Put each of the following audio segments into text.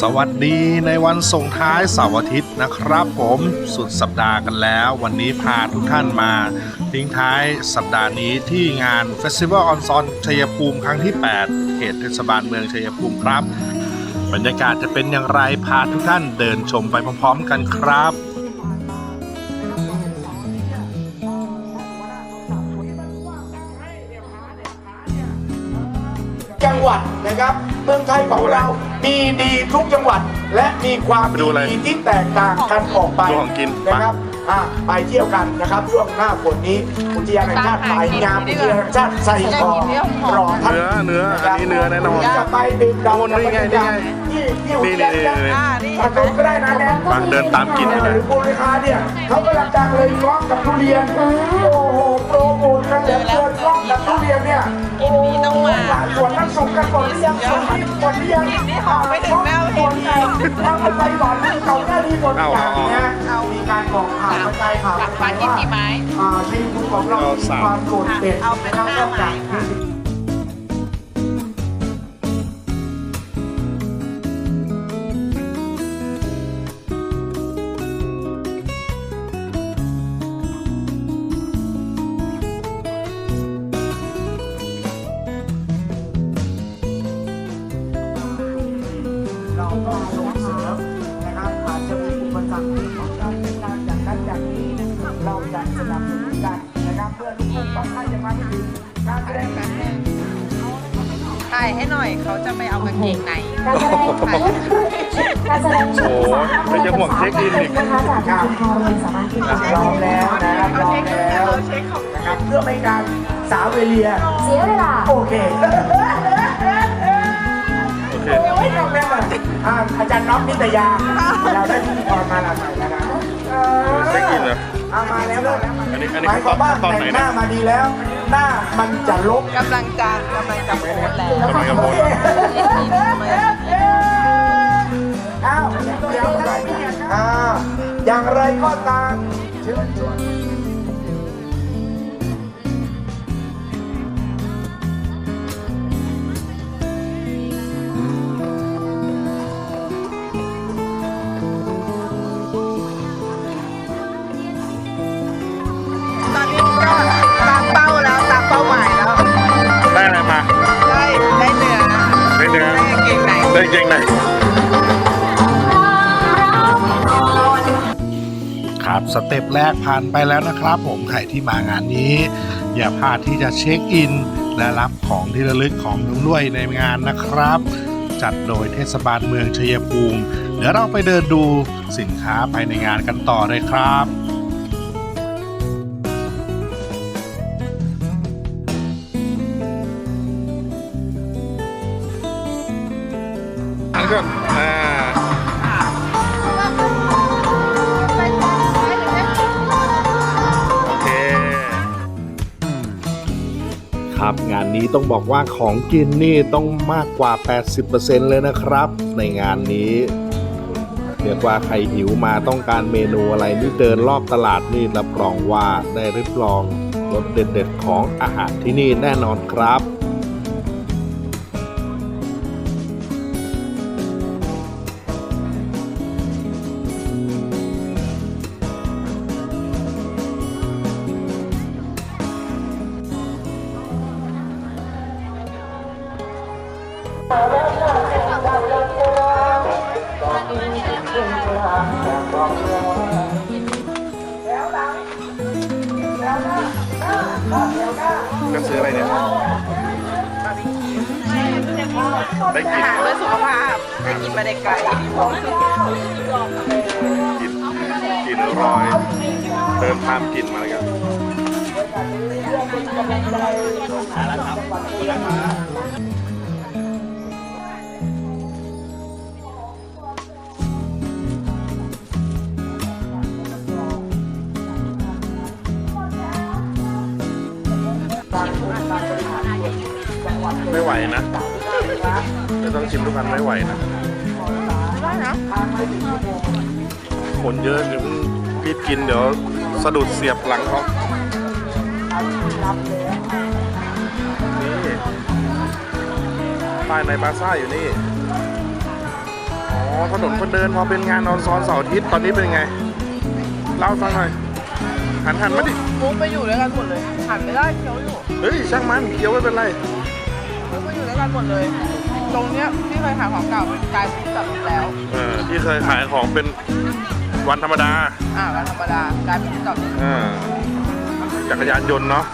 สวัสดีในวันส่งท้ายเสาร์อาทิตย์นะครับ ผมสุดสัปดาห์กันแล้ว วันนี้พาทุกท่านมา ทิ้งท้ายสัปดาห์นี้ที่งาน Festival on Son ชัยภูมิครั้งที่ 8 เขตเทศบาลเมืองชัยภูมิครับ บรรยากาศจะเป็นอย่างไรพาทุกท่านเดินชมไปพร้อมๆกันครับจังหวัดนะครับเมืองไทยของเรา มีดีทุกจังหวัด และมีความไปดูอะไรดีที่แตกต่างกันออกไปดูของกินนะครับอะไปเที่ยวกันนะครับช่วงหน้าฝนนี้อุทยานแห่งชาติสายงามอุทยานแห่งชาติไซทองรอท่านเนื้อเนื้ออันนี้เนื้อแน่นอน จะไปดื่มด่ำโอ้นี่ไงนี่ไงที่ที่อุนี่ทนี่ยานนี่แห่งนี่ชาติประตูก็ได้นะแนนฟังเดินตามกินอยู่นะหรือปูริคาเนี่ยเขากำลังดังเลยร้องกับทุเรียน โอ้โหโปรโมทกันเหลือเกินร้องกับทุเรียนเนี่ยโอ้โหหลาย ส่วนนั้นกกันที่ยังสุกกันที่ยังนี่หอมไม่ถึงแม่เห็นดีทำกันไปก่อนที่เขาหน้าดีหมดอย่างเนี้ยมีการบอกข่าวกระจายข่าวปากปลากินกี่ไม้อ่าในมุณของเรามีความโดดเด่นเอาเป็นข้างห้านกไม้จากค่ะเร จะสนับสนุนกันนะครับเพื่อทุกคนต้องให้อย่างนั้นถึงการแสดงแบบนี้ถ่ายให้หน่อยเขาจะไปเอากางเกงในการแสดงการแสดงชุดโอ้โหไม่จะห่วงเช็คอินอีกนะคะจากทางพอเรียนสามารถที่จะพร้อมแล้วนะครับพร้อมแล้วนะครับเพื่อไม่การสาวเวเลียเสียเวลาโอเคโอเคโอ้ยน้องแม่มาอ่าอาจารย์น็อตนิตยาเราได้พิธีกรมาหลากหลายแล้วนะเออเช็คอินเหรอ เอามาแล้วแล้วอันนี้อันนี้หมายความว่าตอนแต่ไหนงหนะน้ามาดีแล้ว หน้ามันจะลบกำลังจะกำลังจะโพสต์แล้ว กำลังจะโพสต์อ้าวอย่างไรอ่าอย่างไรก็ตามเชิญชวนตอน เกงไหนครับสเต็ปแรกผ่านไปแล้วนะครับ ผมใครที่มางานนี้ อย่าพลาดที่จะเช็คอิน และรับของที่ระลึกของนุ่ด้วยในงานนะครับ จัดโดยเทศบาลเมืองชัยภูมิ เดี๋ยวเราไปเดินดูสินค้าภายในงานกันต่อเลยครับ อันก่อนอ่าโอเคครับงานนี้ต้องบอกว่าของกินนี่ต้องมากกว่า 80%เลยนะครับ ในงานนี้เรียกว่าใครหิวมาต้องการเมนูอะไรนี่เดินรอบตลาดนี่รับรองว่าได้ริบรองรสเด็ดๆของอาหารที่นี่แน่นอนครับ ก็ซื้ออะไรเนี่ยได้กินเพื่อสุขภาพได้กินมาได้ไกลกินกินร้อย เดินข้ามกินมาแล้วกัน ไม่ไหวนะจะต้องชิมทุกอันไม่ไหวนะคนเยอะเดี๋ยวพี่กินเดี๋ยวสะดุดเสียบหลังเขานี่ป้ายในบาซ่าอยู่นี่ อ๋อถนนคนเดินพอเป็นงานออนซ้อนเสาร์อาทิตย์ตอนนี้เป็นไง เล่าฟังหน่อย หันหันมาดิ มุกไปอยู่ด้วยกันหมดเลยหันไม่ได้เคี้ยวอยู่เฮ้ยช่างมันเคี้ยวไม่เป็นไร มุกไปอยู่ด้วยกันหมดเลย ตรงเนี้ยที่เคยขายของเก่ากลายเป็นที่จอดรถแล้ว เออที่เคยขายของเป็นวันธรรมดา อ่าวันธรรมดากลายเป็นที่จอดรถอ่าจักรยานยนต์เนาะ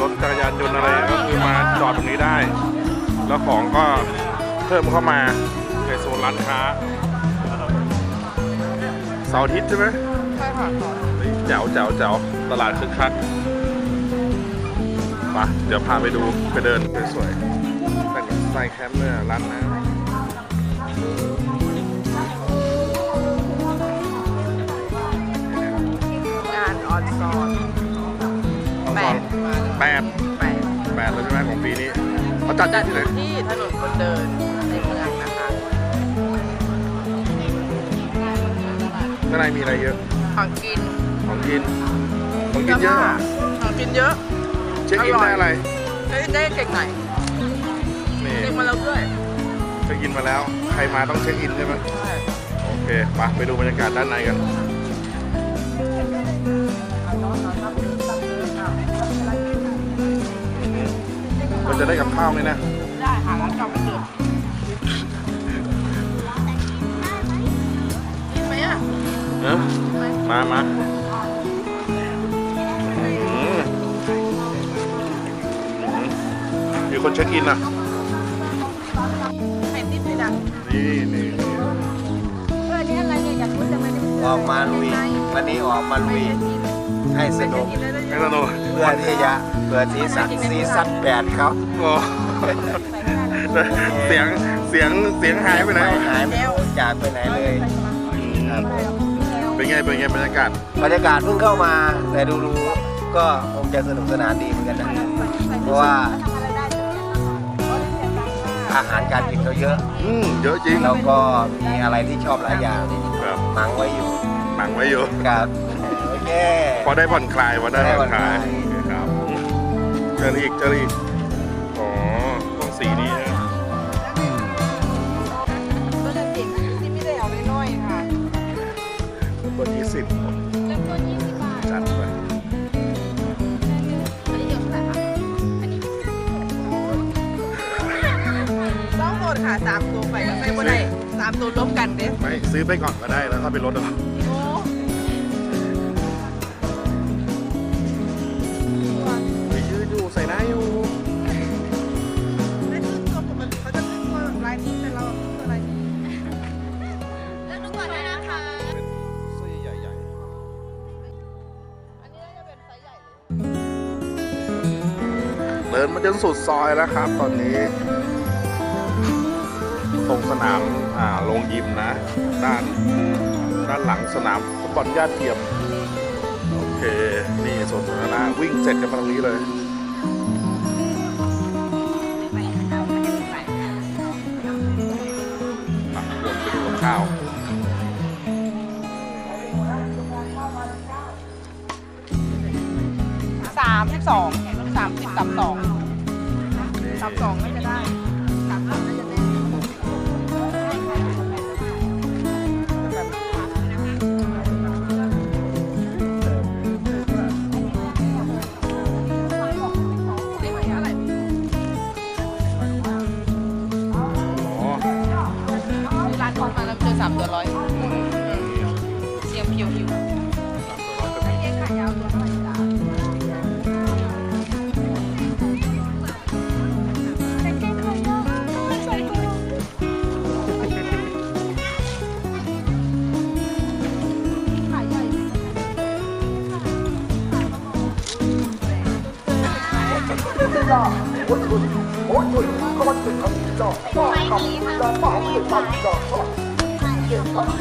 รถจักรยานยนต์อะไรก็คือมาจอดตรงนี้ได้ แล้วของก็เพิ่มเข้ามาในโซนร้านค้าเสาร์อาทิตย์ใช่ไหมใช่ค่ะเฮ้ย แจ๋วแจ๋วแจ๋วตลาดคึกคักมาเดี๋ยวพาไปดูไปเดินสวยๆแต่งใส่แคมป์เนี่ยร้านน้ำงานออนซอนแปดมาแล้วแปดแปดแปดแล้วใช่ไหมของปีนี้เขาจัดจัดที่อไหนยู่ที่ถนนคนเดินในเมืองนะคะข้างในมีอะไรเยอะของกินของ กินของกินเยอะเหรอของกินเยอะเช็คอินได้อะไรได้ได้เก่งไหนนี่เก่งมาแล้วด้วยเช็คอินมาแล้ว ใครมาต้องเช็คอินใช่ไหมใช่โอเคมาไปดูบรรยากาศด้านในกันมันจะได้กับข้าวไหมนะได้หาร้านเก่าไปเดิมกินไหมอะเนอะมามา เช็คอินอะ ไข่ติ๊บเลยนะนี่นี่นี่ออกมาลุยวันนี้ออกมาลุยให้สนุกกินได้เลยไม่ต้องดูเพื่อที่จะเปิดสีสันซีซั่นแปดเขาโอ้เสียงเสียงเสียงหายไปไหน ไม่หายไม่จากไปไหนเลยครับเป็นไงเป็นไงบรรยากาศบรรยากาศเพิ่งเข้ามาแต่ดูดูๆก็คงจะสนุกสนานดีเหมือนกันนะเพราะว่า อาหารการกินเขาเยอะ อืมเยอะจริงแล้วก็มีอะไรที่ชอบหลายอย่างครับมังไว้อยู่หนังไว้อยู่ครับโอเคพอได้ผ่อนคลายพอได้ผ่อนคลายได้ผ่อนคลายครับเจออีกเจออีกอ๋อต้องสีนี้ามตัวลบกันเด้ไม่ซื้อไปก่อนก็ได้แล้วถ้าเป็นรถอะโอ้ไปยืดอยู่ใส่ได้อยู่ไม่ซื้อตัวปกติเขาจะซื้อตัวลายนี้แต่เราตัวลายนี้เป็นเสื้อใหญ่อันนี้น่าจะเป็นไซส์ใหญ่เลย ๆเดินมาจนสุดซอยแล้วครับ ตอนนี้ตรง สนามโรงยิมนะ ด้านด้านหลังสนามฟุตบอลญาติเทียม โอเค นี่สวนสาธารณะวิ่งเสร็จกันมาตรงนี้เลยอะวนไปดูกับข้าวสามสิบสองสามสิบสามสองสามสองน่าจะ แล้วเจอสามตัวร้อยเสียงผิวผิว ขายาวตัวเท่า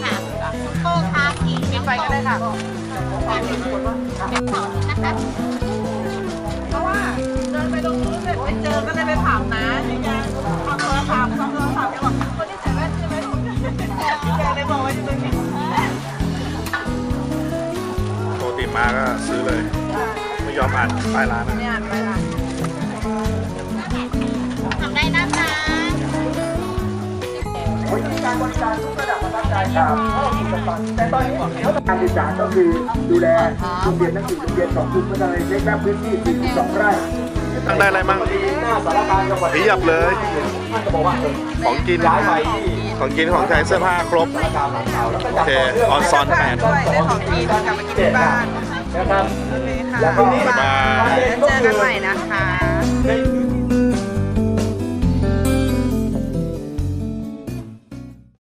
ไหร่จ๊ะปิดไฟก็ได้ค่ะเพราะว่าเดินไปตรงนู้นเสร็จไปเจอก็เลยไปถามนะนี่ไงเอาโทรศัพท์เอาโทรศัพท์แกบอกคนที่ใส่แว่นใช่ไหมแกเลยบอกว่าอยู่ตรงนี้ปกติมาก็ซื้อเลย ไม่ยอมอ่านป้ายร้านนะเนี่อ่านไปละ การบริการทุกระดับนะครับการครับเข้าสู่กันแต่ตอนนี้เดี๋ยวการศึกษาก็คือดูแลโรงเรียนทั้งสี่โรงเรียนของกลุ่มพัฒนาเล็กและพื้นที่42ไร่ตั้งได้อะไรมั่งหน้าสารกลารจังหวัดเพียบเลยท่านก็บอกว่าเออของกินย้ายไปที่ของกินของใช้เสื้อผ้าครบสารกลารหลังเก่าแล้วก็โอเคออนซอนแทนด้วยได้ของกินกลับมากินที่บ้านนะครับโอเคค่ะแล้วก็บ๊ายบายเจอกันใหม่นะคะใน